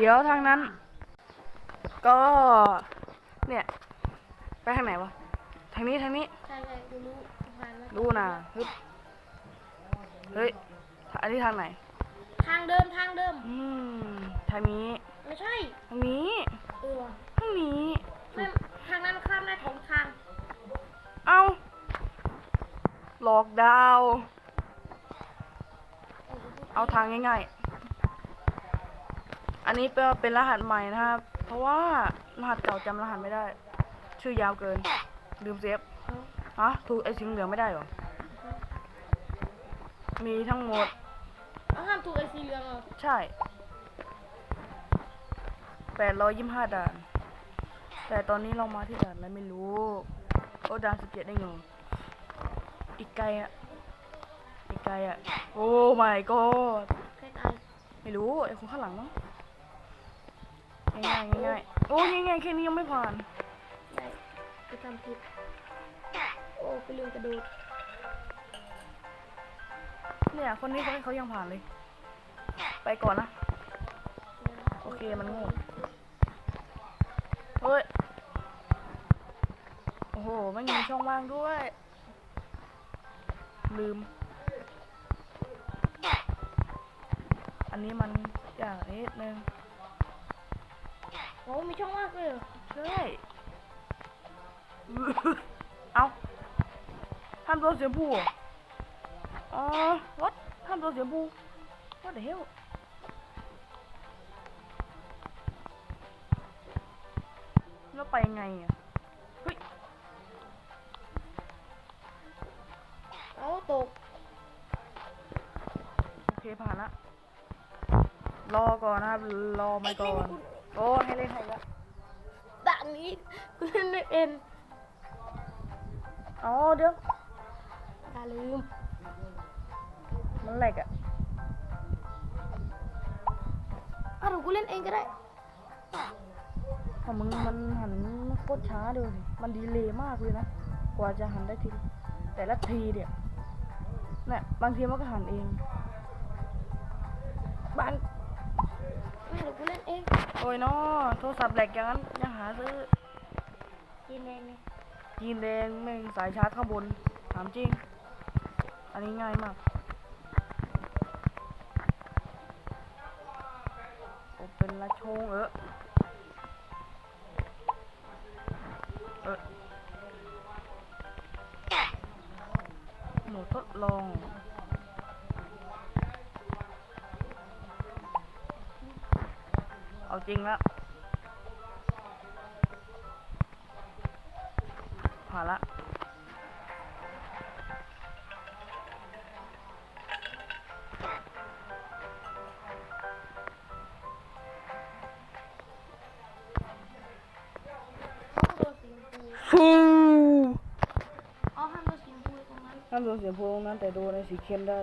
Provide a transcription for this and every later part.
เดี๋ยวทางนั้น ก็ เนี่ย ไปทางไหนวะ ทางนี้ทางนี้ ใช่ใช่กูรู้กูผ่านมารู้นะฮึบเฮ้ย อันนี้ทางไหน ทางเดิมทางเดิม อืม ทางนี้ ไม่ใช่ทางนี้ เออว่ะทางนี้ ไม่ทางนั้นข้ามได้สองทาง เอาหลอกดาวน์เออกูเอาทางง่ายๆ อันนี้เป็นเป็นรหัสใหม่นะครับ เพราะว่ารหัสเก่าจำรหัสไม่ได้ ชื่อยาวเกิน ลืมเซฟเอาฮะถูกไอ้สีเหลืองไม่ได้เหรอ มีทั้งหมดเอาห้ามถูกไอ้สีเหลืองเหรอ ใช่แปดร้อยยี่สิบห้าด่าน แต่ตอนนี้เรามาที่ด่านอะไรไม่รู้โอ้ด่านสเก็ตได้ไงอีกไกลอะอีกไกลอะโอ้ my god ใครตายไม่รู้ไอ้คนข้างหลังมั้ง ง่ายๆง่ายๆโอ้ยง่ายๆแค่นี้ยังไม่ผ่านได้กูทำผิดโอ้ไปลืมกระโดดเนี่ยคนนี้เขาเขายังผ่านเลย ไปก่อนนะ โอเคมันโง่เฮ้ย โอ้โหไม่มีช่องว่างด้วย ลืม อันนี้มันอย่างนิดนึงโอ้มีช่องว่างเลยเหรอใช่เอาห้ามตัวเสียบูเหรออ๋อ what ห้ามตัวเสียบู what the hell แล้วไปยังไงอะเฮ้ยเอาตก โอเคผ่านละรอก่อนนะครับ รอมาก่อน โอ้ให้เล่นให้ละด่านนี้กูเล่นไม่เป็นอ๋อเดี๋ยวอย่าลืม มันแหลกอะอะเดี๋ยวกูเล่นเองก็ได้ของมึงมันหันโคตรช้าเลยมันดีเลยมากเลยนะ กว่าจะหันได้ที แต่ละทีเนี่ยเนี่ยบางทีมันก็หันเองบางไม่ เดี๋ยวกูเล่นเองโอ้ยเนาะโทรศัพท์แหลกอย่างนั้นยังหาซื้อกินเองไงยีนแดงแม่งสายชาร์จข้างบน ถามจริง อันนี้ง่ายมาก โอเป็นละชงเออเออหนูทดลอง เอาจริงแล้วผ่านละห้ามโดนสีชมพูฟูเอาห้ามโดนสีชมพูตรงนั้นห้ามโดนเสียงโพงนั้นแต่โดนในสีเข้มได้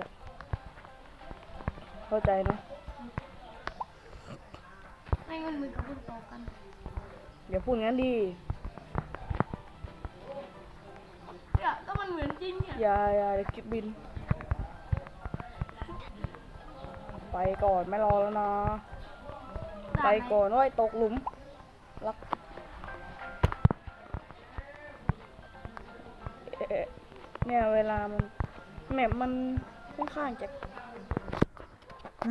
เข้าใจนะ ไม่งั้นมือกับคุณต่อกันอย่าพูดงั้นดิเนี่ยก็มันเหมือนจริงเนี่ยอย่าอย่าเดี๋ยวคิดบิน ไปก่อนไม่รอแล้วนะ ไปก่อนโอ้ยตกหลุม รักเอ๊ะเนี่ยเวลามันแมปมันค่อนข้างจะ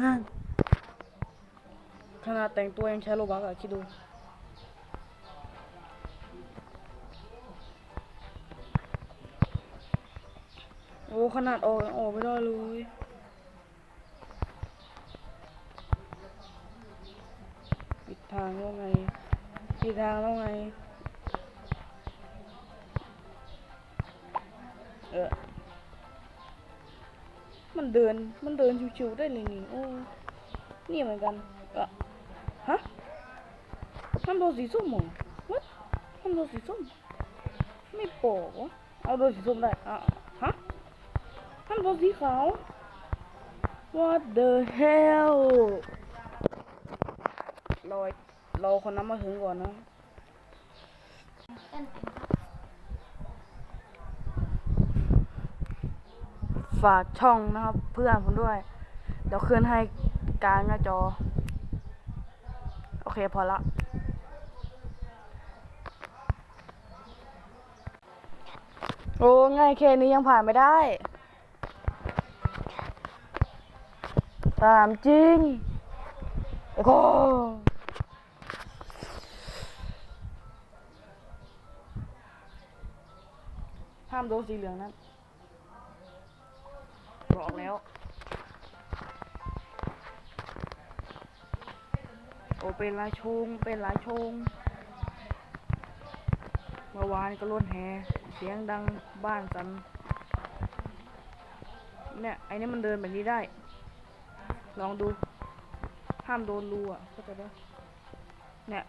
ง่าย ขนาดแต่งตัวยังใช้โลบักอะคิดดู โอ้ขนาดออกยังออกไม่ได้เลยปิดทางแล้วไงปิดทางแล้วไง เออมันเดิน มันเดินชิวๆได้เลยนี่ โอ้ นี่เหมือนกัน ทำโดนสีส้มเหรอวัดทำโดนสีส้ม ไม่โปะวะเอาโดนสีส้มได้อะฮะทำโดนสีขาว What the hell รอรอคนนั้นมาถึงก่อนนะฝากช่องนะครับเพื่อนผมด้วย เดี๋ยวขึ้นให้กลางหน้าจอ โอเคพอละ โอ้ง่ายแค่นี้ยังผ่านไม่ได้ตามจริงไอ้โคห้ามโดนสีเหลืองนั้นบอกแล้ว โอเป็นลายชงเป็นลายชงเมื่อวานก็ล้นแห เสียงดังบ้านสันเนี่ยไอ้นี่มันเดินแบบนี้ได้ ลองดู ห้ามโดนรูอะเข้าใจปะเนี่ย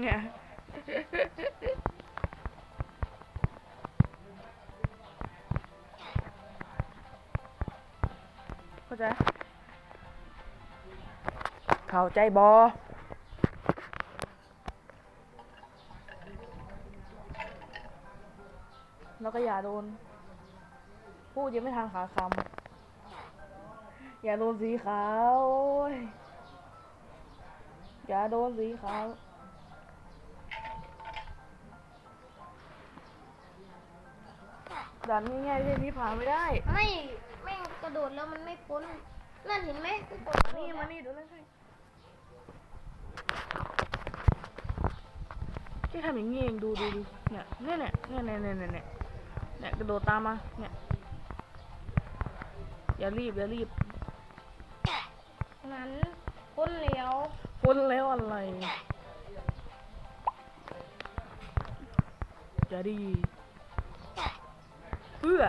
เนี่ย เข้าใจ เข้าใจบอ แล้วก็อย่าโดน พูดยังไม่ทางขาคำอย่าโดนสีขาวโอ้ยอย่าโดนสีขาวดันง่ายๆเรื่องนี้ผ่านไม่ได้ไม่แม่งกระโดดแล้วมันไม่พ้น นั่นเห็นไหมกูกดมานี่มานี่ดูเล่นให้แค่ทำอย่างนี้เองดูดูดูเนี่ยเนี่ยเนี่ยเนี่ยเนี่ยเนี่ย เนี่ยเนี่ยกระโดดตามมา เนี่ยอย่ารีบอย่ารีบนั้นพ้นแล้วพ้นแล้วอะไรอย่าดีเพื่อ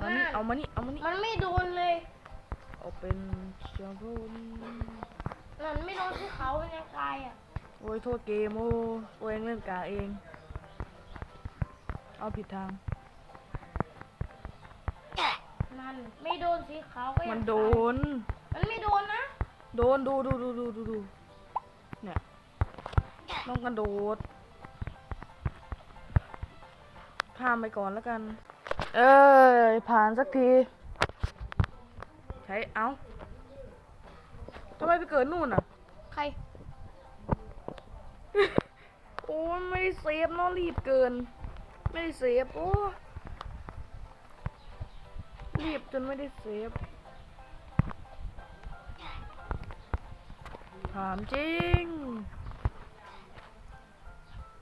มานี่เอามานี่เอามานี่มันไม่โดนเลยเอาเป็นชาบูนนั่นไม่โดนที่เขาเป็นยังไงอะโอ้ยโทษเกมโอ้ตัวเองเล่นกาเอง เอาผิดทางนั่นไม่โดนสีขาวก็ยังมันโดน มันไม่โดนนะ โดนดูดูดูดูดูดูเนี่ยต้องกระโดดข้ามไปก่อนแล้วกัน เอ้ย ผ่านสักที ใช้เอ้าทำไมไปเกิดนู่นอะ ใคร โอ้ยไม่ได้เซฟเนาะรีบเกิน ไม่ได้เซฟโอ้รีบจนไม่ได้เซฟถามจริง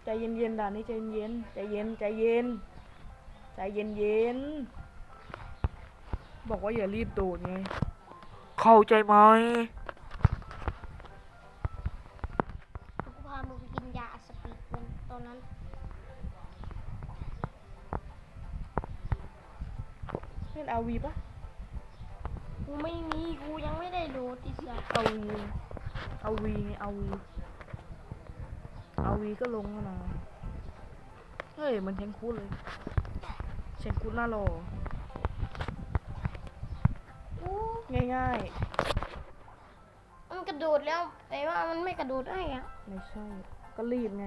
ใจเย็นๆด่านนี้ใจเย็นใจเย็นใจเย็นใจเย็นๆบอกว่าอย่ารีบโดดไงเข้าใจไหมกูพามึงไปกินยาสปีดมันตอนนั้น เล่นอาวีปะกูไม่มี กูยังไม่ได้โหลดอีสัตว์เอาวีเอาวีไงเอาวีเอาวีก็ลงแล้วนะ เฮ้ยมันเชงคูดเลยเชงคูดหน้ารอกูง่ายมันกระโดดแล้วแต่ว่ามันไม่กระโดดได้อะๆไม่ใช่ ก็รีบไง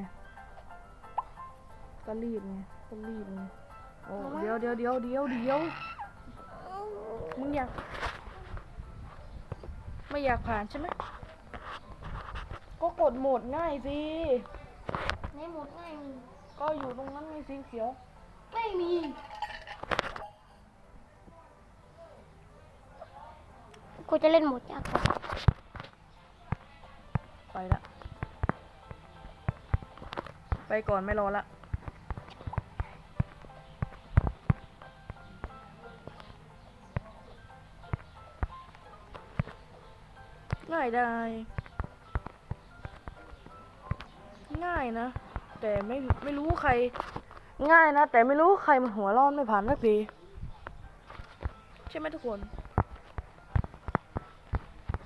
ก็รีบไง ก็รีบไง โอ้เดี๋ยวเดี๋ยวเดี๋ยวเดี๋ยวเดี๋ยว มึงอยาก ไม่อยากผ่านใช่ไหม ก็กดโหมดง่ายสิ ในหมดง่ายมีก็อยู่ตรงนั้นไงสีเขียว ไม่มี กูจะเล่นหมดยากกว่าไปละ ไปก่อนไม่รอละ ง่ายได้ ง่ายนะ แต่ไม่ไม่รู้ใคร ง่ายนะ แต่ไม่รู้ใครมันหัวร้อนไม่ผ่านสักทีใช่ไหมทุกคน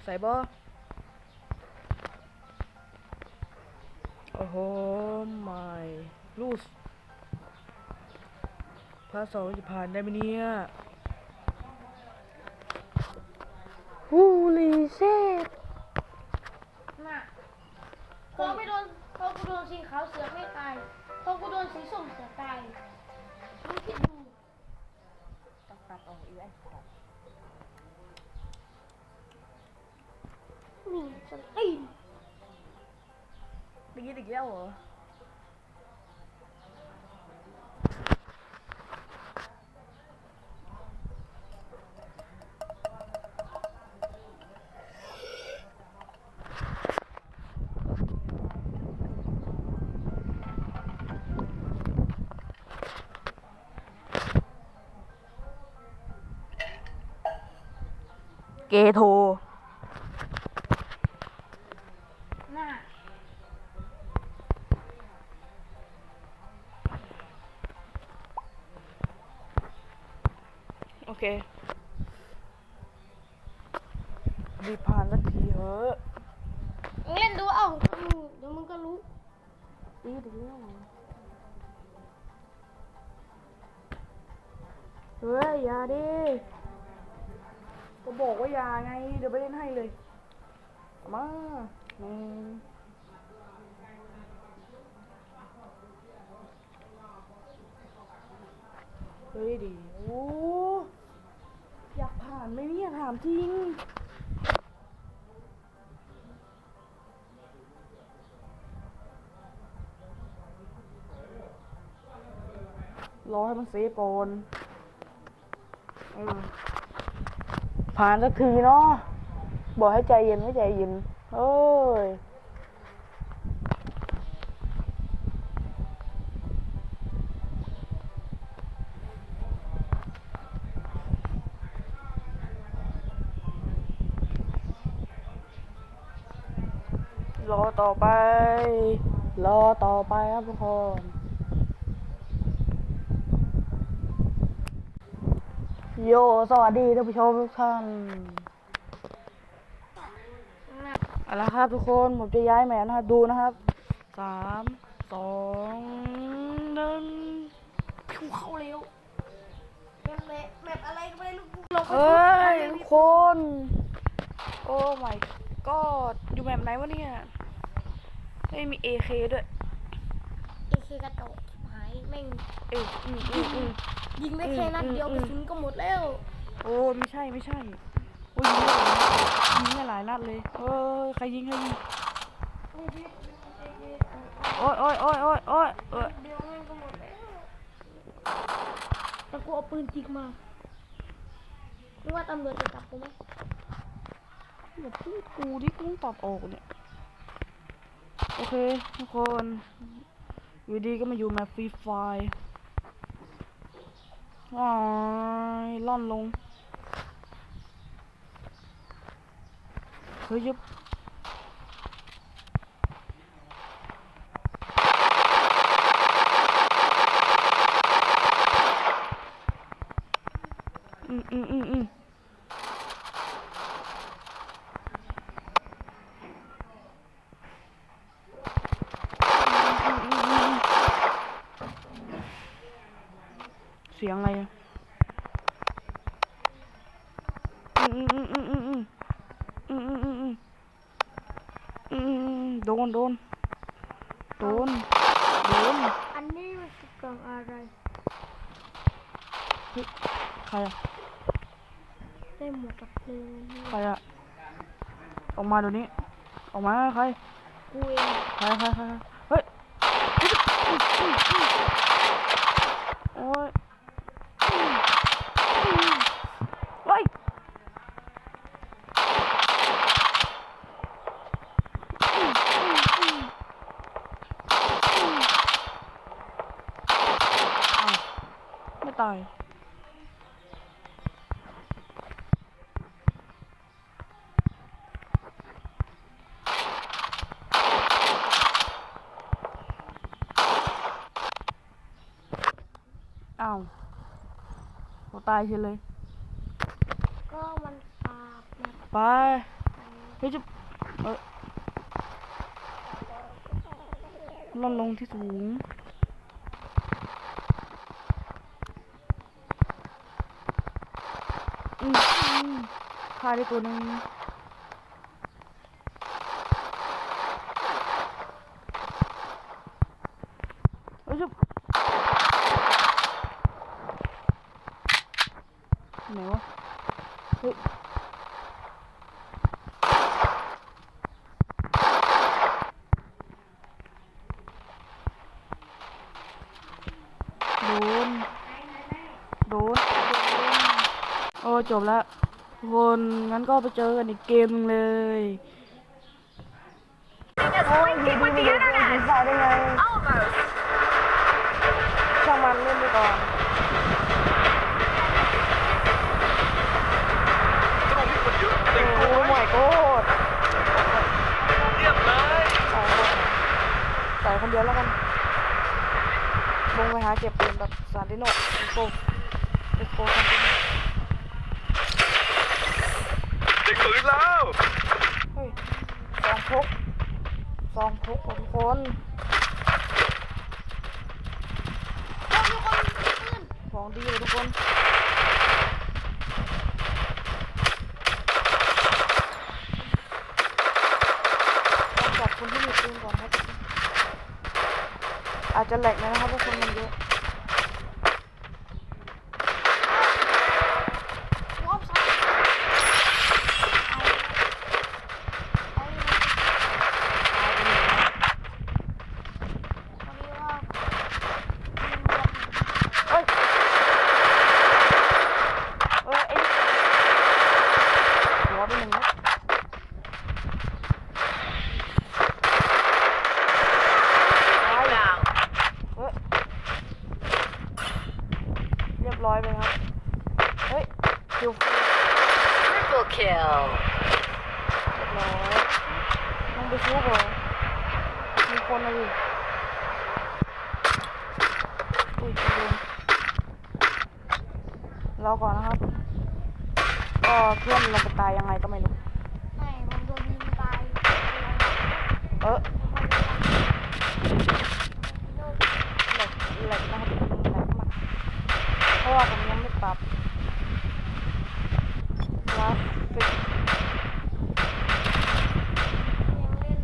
ใส่บอโอ้โหไม่ลูสพาร์ทสองจะผ่านได้ไหมเนี่ยฮูลีเซตน่ พอไม่โดนพอกูโดนสีขาวเสือไม่ตายพอกูโดนสีส้มเสือตายมึงคิดดูต้องตัดออกอีกไอ้นี่สตีนตีอีกแล้วเหรอ Kệ. ไง เดี๋ยวไปเล่นให้เลย มานึ่เฮ้ยดิโอ้อยากผ่านไหมเนี่ยถามจริงรอให้มันเซฟก่อนเออ ผ่านสักทีเนาะบอกให้ใจเย็นให้ใจเย็นเอ้ยรอต่อไป รอต่อไปครับทุกคน โย สวัสดีท่านผู้ชมทุกท่านหน้าเอาละครับทุกคนผมจะย้ายแมวนะครับ ดูนะครับ สาม สองหนึ่งผิวเข้าเร็วแมปแมปแมปอะไรก็ไม่รู้กูลงไปเอ้ยทุกคน โอ้ my god อยู่แบบไหนวะเนี่ยไม่มี AK ด้วยเอเคกระโดดหาย แม่งเอ้ยอืมอืมอืม ยิงได้แค่นัดเดียวอืกมระสุนก็หมดแล้ว โอ้ไม่ใช่ไม่ใช่โอ้ยยิงได้หลายนัดเลยเอ้ยใครยิงใครยิงโอ้ยโอ้ยโอ้ยโอ้ยโอ้ยเอ้ยเดียวแม่งก็หมดแล้วแต่กูเอาปืนจิกมามึงว่าตำรวจจะจับกูไหมอย่าพูดกูดิกูต้องตอบออกเนี่ยโอเคทุกคน อยู่ดีก็มาอยู่แมปฟรีไฟว้ายล่อนลง เฮ้ยยุบ โดนโดนโดนโดนอันนี้มันคือกล่องอะไรใครอะได้หมวกกับเพลงใครอะออกมาเดี๋ยวนี้ ออกมาใครกูเองใครใครใครเฮ้ยโอ้ยเฮ้ยอ้าวไม่ตาย อ้าวเราตายเฉยเลย ก็มันปราบนะไปเฮ้ยจะเออล่อนลงที่สูง อืมอืมฆ่าได้ตัวหนึ่งเฮ้ยจะไหนวะ เฮ้ย โอ้ จบแล้วทุกคนงั้นก็ไปเจอกันอีกเกมหนึงเลยโอ้ยดีดีไม่ดูเกมสีฟ้าได้ไงช่างมันเล่นไปก่อนตรงนี้คนเยอะโอ้เต็มตัวโหไม่โกดเยี่ยมเลยใส่คนใส่คนเดียวแล้วกันลงไปหาเก็บปืนแบบซานติโนเอโกเอโกซานติโน เด็กแล้วเฮ้ยซองพกซองพกของทุกคนโอ้มีคนปืนของดีเลยทุกคนต้องจับคนที่มีปืนก่อนครับอาจจะแหลกนอยนะครับเพราะคนมันเยอะ วอฟซับเอาเลยเอาเลยพอดีว่า เอ้ยเอ้ยไอ้หัวไปหนึ่งนัดตายเฮ้ยเรีย บร้อยไปครับ เฮ้ยคิวฟรี Triple kill. เรียบร้อยต้องไปชุบเหรอมีคนนะดิอุ้ยโดนรอก่อนนะครับ ก็เพื่อนลงไปตายยังไงก็ไม่รู้ ไม่ผมโดนยิงตาย เออแหลกแหลกนะครับแหลกมากเพราะว่าผมยังไม่ปรับกราฟิก ยังเล่น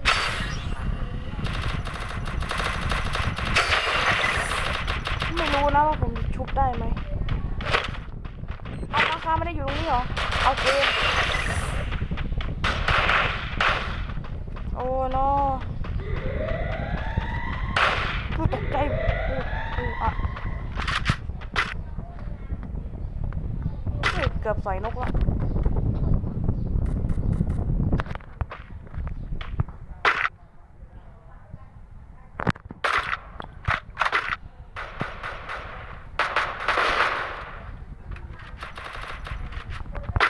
ไม่รู้นะว่าผมจะชุบได้ไหม ข้าไม่ได้อยู่ตรงนี้หรอ เอาเกม โอ้โนกูตกใจอู้อู้อะเกือบใส่นกละ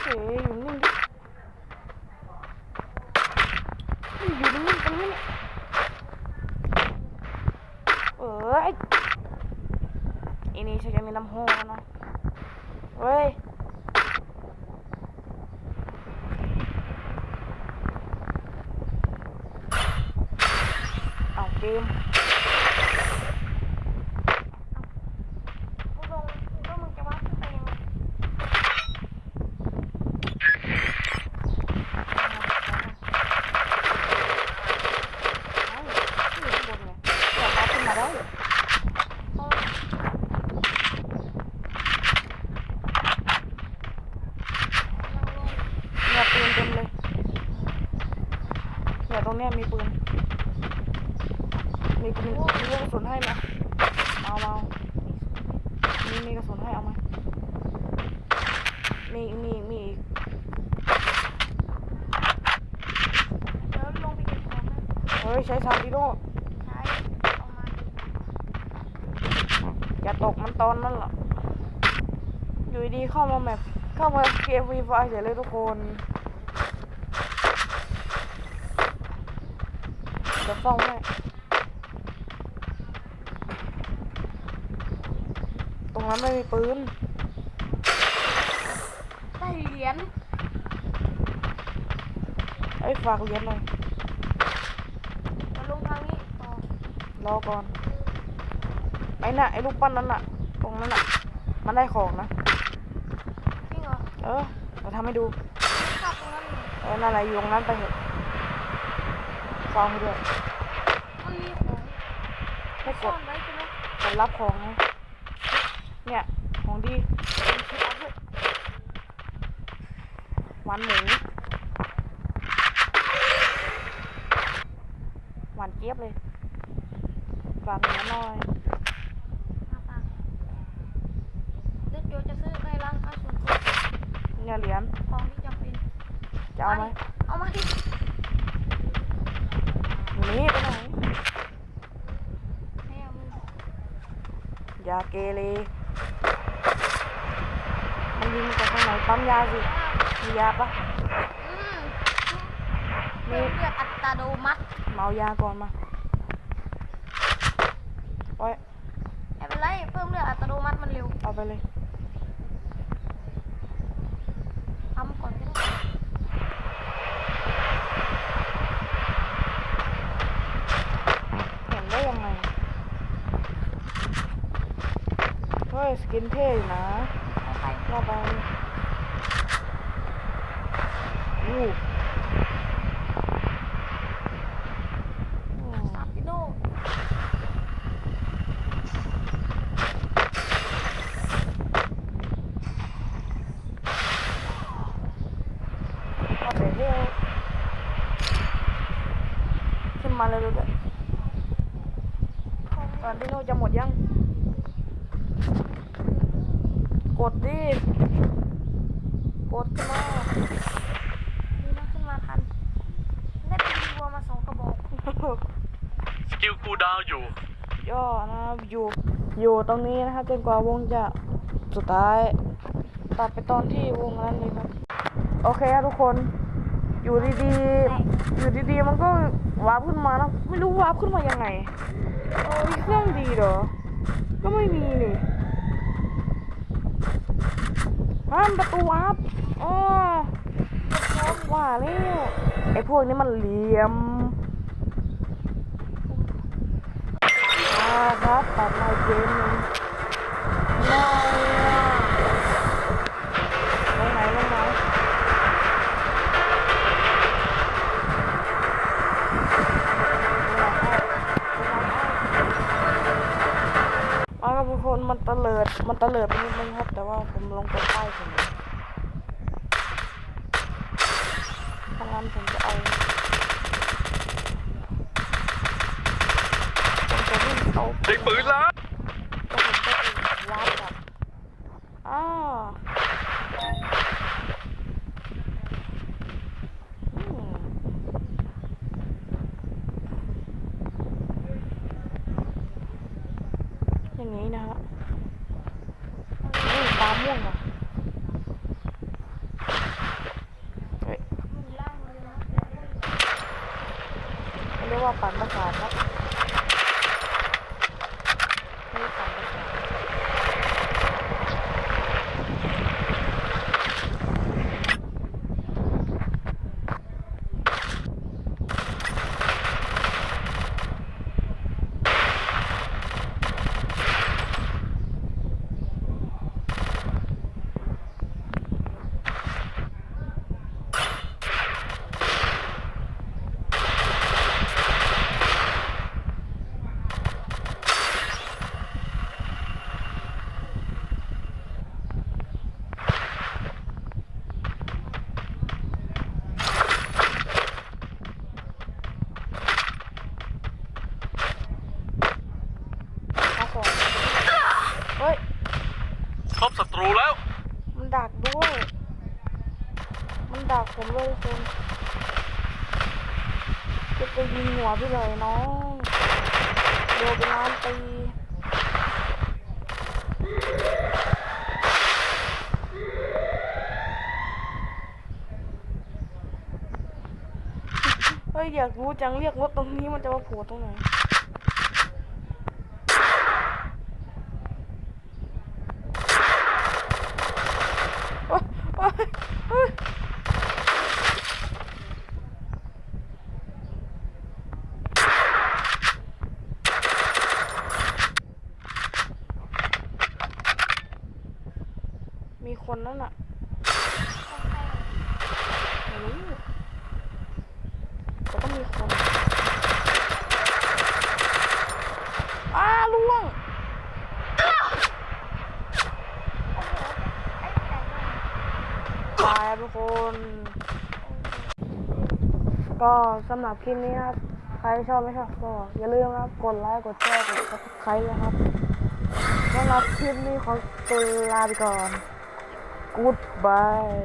เฮ้ยอยู่นิ่งดิเฮ้ยอยู่นิ่งๆตรงนี้เนี่ยเอ้ยอันนี้ฉันจะมีน้ำโหแล้วนะเฮ้ย เอาเกม กูลงก็มึงจะวัดขึ้นไปยังไง เอาอยู่ข้างบนไงอย่ามาขึ้นมาได้ เอา เนี่ยปืนเต็มเลยเนี่ยตรงเนี้ยมีปืน มีปืนมีลูกกระสุนให้ไหมเอามาเอามีมีกระสุนให้เอาไหมมีมีมีอีก เดี๋ยวลงไปเก็บของนะ เฮ้ย ใช้ซาบิโดใช้เอามาอย่าตกมันตอนนั้นหรออยู่ดีๆเข้ามาแมปเข้ามาเกมฟรีไฟเฉยเลยทุกคนเดี๋ยวฟ้องให้ตรงนั้นไม่มีปืนได้เหรียญไอ้ยฝากเหรียญหน่อย มาลงทางนี้ต่อ รอก่อนไอ้น่ะไอ้รูปปั้นนั้นน่ะ ตรงนั้นน่ะ มันได้ของนะ จริงเหรอเออเราทำให้ดูขับตรงนั้นนี่เออนั่นอะไรอยู่ตรงนั้นไปเถอะฟังให้ด้วยมันมีของให้กซ่อดนไว้ใช่ไหมกดรับของนะเนี่ย ของดีมีชิปอัพด้วยหวานหมูหวานเจี๊ยบเลย ฝากเหนือหน่อยมาฝากเลือดโจจะซื้อในร้าน ไปเลยทำก่อนเห็นได้ยังไงเฮ้ยสกินเท่อยู่นะ เอาไป ว่าไปอู้อืม ซาปิโน เอาไปเที่ยวขึ้นมาเลยดูด้วยตอนที่โน่จะหมดยัง กดดิ กดขึ้นมาดีนะขึ้นมาทัน ได้เป็นวัวมาสองกระบอกสกิลคูลดาวน์อยู่ ย่อนะครับอยู่ อยู่ตรงนี้นะครับจนกว่าวงจะสุดท้าย ตัดไปตอนที่วงนั้นเลยครับ โอเคครับทุกคน อยู่ดีๆ อยู่ดีๆ มันก็วาร์ปขึ้นมานะ ไม่รู้วาร์ปขึ้นมายังไง เออมีเครื่องดีเหรอ ก็ไม่มีนี่ ห้ามประตูวาร์ปอ๋อว่าแล้วไอ้พวกนี้มันเหลี่ยมครับตัดมาเกมนึงน้อยอะลงไหนลงไหนเอาครับทุกคนมันตะเลิด มันตะเลิดไปนิดนึงครับ แต่ว่าผมลงไปใต้ถึงถ้างั้นผมจะเอา ผมจะวิ่งเข้า ได้ปืนแล้ว ก็ผมก็เองวาร์ปกลับอ้าวอืมอย่างนี้นะฮะนี่ตาม่วงอะเฮ้ย มือล่างมือนะ เขาเรียกว่าปั่นประสาทครับไม่ได้ปั่นประสาท เอาของเฮ้ย พบศัตรูแล้ว มันดักด้วย มันดักผมเลยคุณจะไปยิงหัว พี่เลยน้องโดนไปล้านปีเฮ้ยอยากรู้จังเรียกรถตรงนี้มันจะมาโผล่ตรงไหน โอ๊ยโอ๊ยโอ๊ยมี คนนั่นน่ะไม่รู้แต่ก็มีคนอ้าล่วงตายทุกคน ก็สำหรับคลิปนี้ครับ ใครชอบไม่ชอบก็อย่าลืมนะครับ กดไลค์ กดแชร์ กด subscribe นะครับสำหรับคลิปนี้ขอตัวลาไปก่อน Goodbye.